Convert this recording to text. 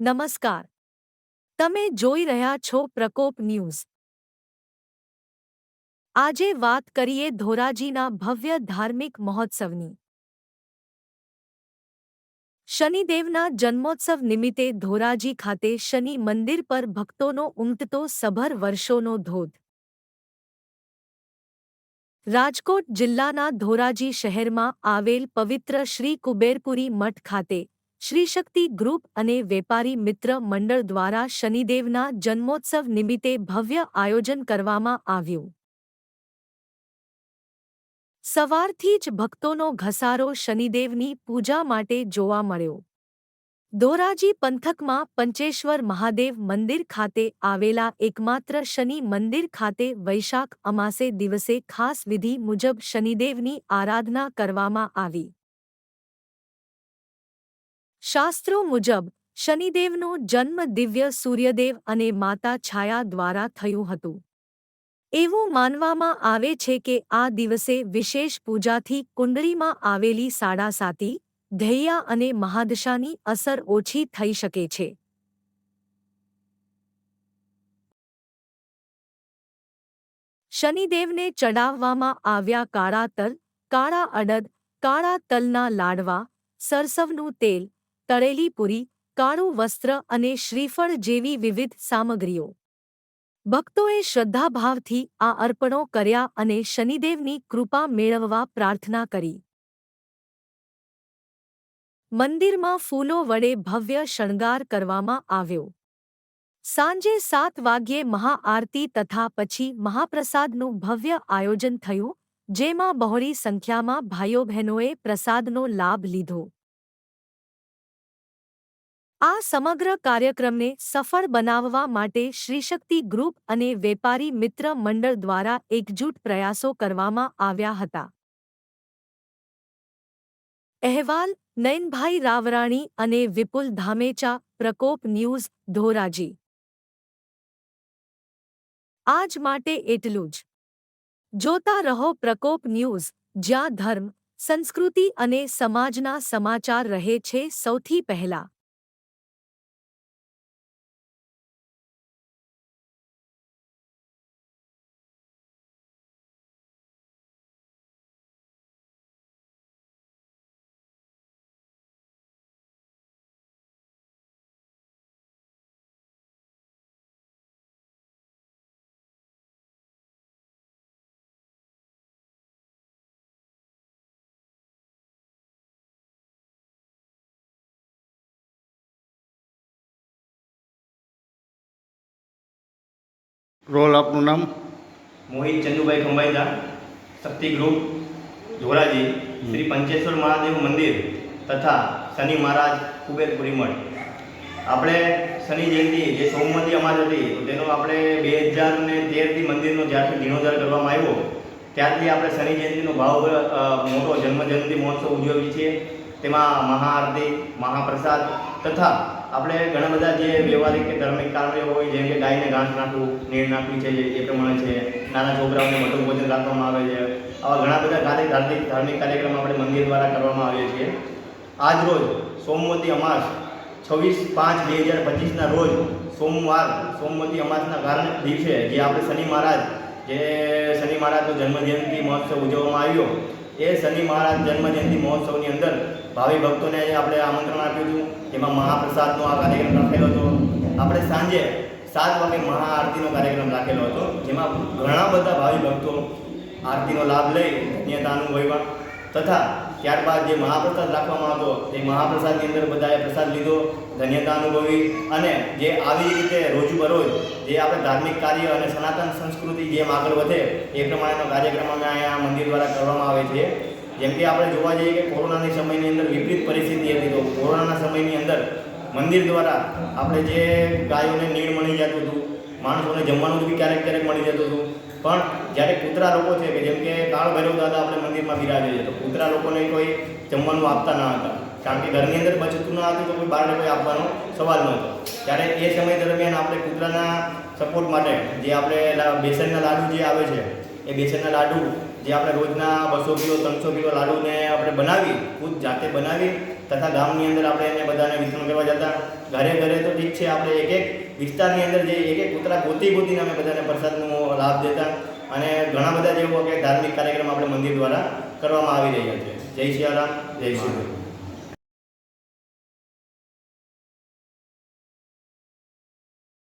નમસ્કાર. તમે જોઈ રહ્યા છો પ્રકોપ ન્યૂઝ. આજે વાત કરીએ ધોરાજીના ભવ્ય ધાર્મિક મહોત્સવની. શનિદેવના જન્મોત્સવ નિમિત્તે ધોરાજી ખાતે શનિ મંદિર પર ભક્તોનો ઉમટતો સભર વર્ષોનો ધોધ. રાજકોટ જિલ્લાના ધોરાજી શહેરમાં આવેલ પવિત્ર શ્રી કુબેરપુરી મઠ ખાતે શ્રીશક્તિ ગ્રુપ અને વેપારી મિત્ર મંડળ દ્વારા શનિદેવના જન્મોત્સવ નિમિત્તે ભવ્ય આયોજન કરવામાં આવ્યું. સવારથી જ ભક્તોનો ઘસારો શનિદેવની પૂજા માટે જોવા મળ્યો. ધોરાજી પંથકમાં પંચેશ્વર મહાદેવ મંદિર ખાતે આવેલા એકમાત્ર શનિ મંદિર ખાતે વૈશાખ અમાસે દિવસે ખાસ વિધિ મુજબ શનિદેવની આરાધના કરવામાં આવી. શાસ્ત્રો મુજબ, શનિદેવનો જન્મ દિવ્ય સૂર્યદેવ અને માતા છાયા દ્વારા થયું હતું. એવું માનવામાં આવે છે કે આ દિવસે વિશેષ પૂજાથી કુંડળીમાં આવેલી સાડાસાતી ધૈયા અને મહાદશાની અસર ઓછી થઈ શકે છે. શનિદેવને ચડાવવામાં આવ્યા કાળા તલ, કાળા અડદ, કાળા તલના લાડવા, સરસવનું તેલ તળેલી પૂરી, કાળું વસ્ત્ર અને શ્રીફળ જેવી વિવિધ સામગ્રીઓ. ભક્તોએ શ્રદ્ધાભાવથી આ અર્પણો કર્યા અને શનિદેવની કૃપા મેળવવા પ્રાર્થના કરી. મંદિરમાં ફૂલો વડે ભવ્ય શણગાર કરવામાં આવ્યો. સાંજે સાત વાગ્યે મહાઆરતી તથા પછી મહાપ્રસાદનું ભવ્ય આયોજન થયું, જેમાં બહોળી સંખ્યામાં ભાઈઓ બહેનોએ પ્રસાદનો લાભ લીધો. આ સમગ્ર કાર્યક્રમને સફળ બનાવવા માટે શ્રીશક્તિ ગ્રુપ અને વેપારી મિત્ર મંડળ દ્વારા એકજૂટ પ્રયાસો કરવામાં આવ્યા હતા. અહેવાલ, નયનભાઈ રાવરાણી અને વિપુલ ધામેચા, પ્રકોપ ન્યૂઝ, ધોરાજી. આજ માટે એટલું જ. જોતા રહો પ્રકોપ ન્યૂઝ, જ્યાં ધર્મ, સંસ્કૃતિ અને સમાજના સમાચાર રહે છે સૌથી પહેલા. રોલ આપનું નામ? મોહિત ચંદુભાઈ ખંભાઈદા શક્તિ ગ્રુપ ધોરાજી શ્રી પંચેશ્વર મહાદેવ મંદિર તથા શનિ મહારાજ કુબેરપુરી મઠ આપણે શનિ જયંતિ જે સોમવતી અમાજ હતી તો તેનો આપણે બે હજાર ને તેરથી મંદિરનો જ્યારથી જીર્ણોદ્ધાર કરવામાં આવ્યો ત્યારથી આપણે શનિ જયંતિનો ભાવ મોટો જન્મ જયંતિ મહોત્સવ ઉજવીએ છીએ. તેમાં મહાઆરતી મહાપ્રસાદ તથા આપણે ઘણા બધા જે વ્યવહારિક કે ધાર્મિક કાર્યો હોય, જેમ કે ગાયને ઘાસ નાખવું નીર નાખવી છે એ પ્રમાણે છે. નાના છોકરાઓને મોટું ભોજન રાખવામાં આવે છે. આવા ઘણા બધા ધાર્મિક ધાર્મિક ધાર્મિક કાર્યક્રમ આપણે મંદિર દ્વારા કરવામાં આવે છે આજ રોજ, સોમવતી અમાસ, છવ્વીસ પાંચ બે હજાર પચીસના રોજ, સોમવાર, સોમવતી અમાસના કારણે દિવસે, જે આપણે શનિ મહારાજ, જે શનિ મહારાજનો જન્મજયંતિ મહોત્સવ ઉજવવામાં આવ્યો, એ શનિ મહારાજ જન્મજયંતિ મહોત્સવની અંદર ભાવિ ભક્તોને આપણે આમંત્રણ આપ્યું હતું. એમાં મહાપ્રસાદનો આ કાર્યક્રમ રાખેલો હતો. આપણે સાંજે સાત વાગે મહાઆરતીનો કાર્યક્રમ રાખેલો હતો. જેમાં ઘણા બધા ભાવિ ભક્તો આરતીનો લાભ લઈ ધન્યતાનું વહીવટ તથા ત્યારબાદ જે મહાપ્રસાદ રાખવામાં હતો એ મહાપ્રસાદની અંદર બધાએ પ્રસાદ લીધો, ધન્યતા અનુભવી અને જે આવી રીતે રોજબરોજ જે આપણે ધાર્મિક કાર્ય અને સનાતન સંસ્કૃતિ જેમ આગળ વધે, એ પ્રમાણેનો કાર્યક્રમ અમે અહીંયા મંદિર દ્વારા કરવામાં આવે છે. જેમ કે આપણે જોવા જઈએ કે કોરોનાની સમયની અંદર વિપરીત પરિસ્થિતિ હતી તો કોરોનાના સમયની અંદર મંદિર દ્વારા આપણે જે ગાયોને નીડ મળી જતું હતું, માણસોને જમવાનું બી ક્યારેક ક્યારેક મળી જતું હતું. પણ જ્યારે કૂતરા લોકો છે કે જેમ કે કાળ ભૈરવ દાદા આપણે મંદિરમાં બિરાજે છે, તો કૂતરા લોકોને કોઈ જમવાનું આપતા ન હતા. કારણ કે ઘરની અંદર બચતું ન હતું તો કોઈ બહારને કોઈ આપવાનો સવાલ ન હતો. ત્યારે એ સમય દરમિયાન આપણે કૂતરાના સપોર્ટ માટે જે આપણે બેસનના લાડુ જે આવે છે, એ બેસનના લાડુ જે આપણે રોજના બસો કિલો, ત્રણસો કિલો લાડુને આપણે બનાવી, ખુદ જાતે બનાવી, તથા ગામની અંદર આપણે એને બધાને વિતરણ કરવા જતા, ઘરે ઘરે તો ઠીક છે, આપણે એક એક વિસ્તારની અંદર જે એક એક કૂતરા ગોતી ગોતીને અમે બધાને પ્રસાદનો લાભ દેતા અને ઘણા બધા જેવો કે ધાર્મિક કાર્યક્રમ આપણે મંદિર દ્વારા કરવામાં આવી રહ્યા છે. જય સિયારામ જય શ્રી